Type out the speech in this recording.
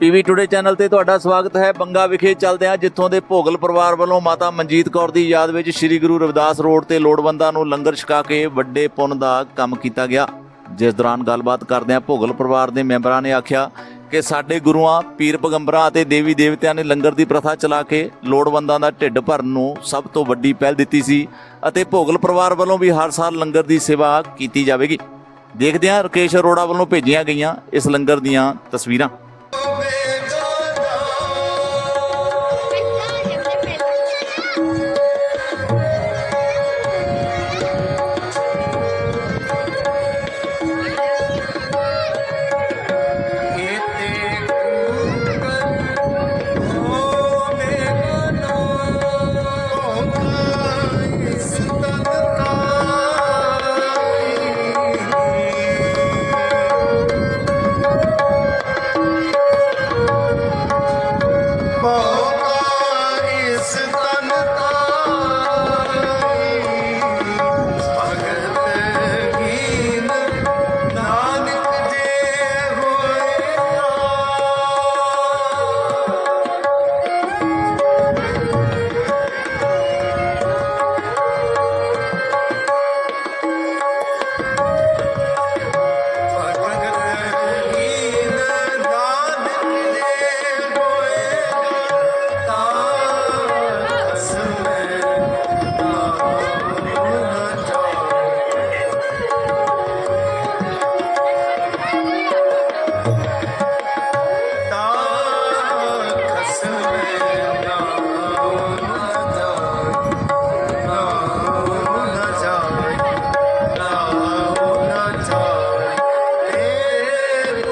PV today channel ਤੇ ਤੁਹਾਡਾ ਸਵਾਗਤ ਹੈ। ਬੰਗਾ ਵਿਖੇ ਚੱਲਦੇ ਹਾਂ, ਜਿੱਥੋਂ ਦੇ ਭੋਗਲ ਪਰਿਵਾਰ ਵੱਲੋਂ ਮਾਤਾ ਮਨਜੀਤ ਕੌਰ ਦੀ ਯਾਦ ਵਿੱਚ ਸ੍ਰੀ ਗੁਰੂ ਰਵਿਦਾਸ ਰੋਡ ਤੇ ਲੋੜਵੰਦਾਂ ਨੂੰ ਲੰਗਰ ਛਕਾ ਕੇ ਵੱਡੇ ਪੁੰਨ ਦਾ ਕੰਮ ਕੀਤਾ ਗਿਆ। ਜਿਸ ਦੌਰਾਨ ਗੱਲਬਾਤ ਕਰਦਿਆਂ ਭੋਗਲ ਪਰਿਵਾਰ ਦੇ ਮੈਂਬਰਾਂ ਨੇ ਆਖਿਆ ਕਿ ਸਾਡੇ ਗੁਰੂਆਂ, ਪੀਰ ਪਗੰਬਰਾਂ ਅਤੇ ਦੇਵੀ ਦੇਵਤਿਆਂ ਨੇ ਲੰਗਰ ਦੀ ਪ੍ਰਥਾ ਚਲਾ ਕੇ ਲੋੜਵੰਦਾਂ ਦਾ ਢਿੱਡ ਭਰਨ ਨੂੰ ਸਭ ਤੋਂ ਵੱਡੀ ਪਹਿਲ ਦਿੱਤੀ ਸੀ ਅਤੇ ਭੋਗਲ ਪਰਿਵਾਰ ਵੱਲੋਂ ਵੀ ਹਰ ਸਾਲ ਲੰਗਰ ਦੀ ਸੇਵਾ ਕੀਤੀ ਜਾਵੇਗੀ। ਦੇਖਦੇ ਹਾਂ, ਰਕੇਸ਼ ਅਰੋੜਾ ਵੱਲੋਂ ਭੇਜੀਆਂ ਗਈਆਂ ਇਸ ਲੰਗਰ ਦੀਆਂ ਤਸਵੀਰਾਂ।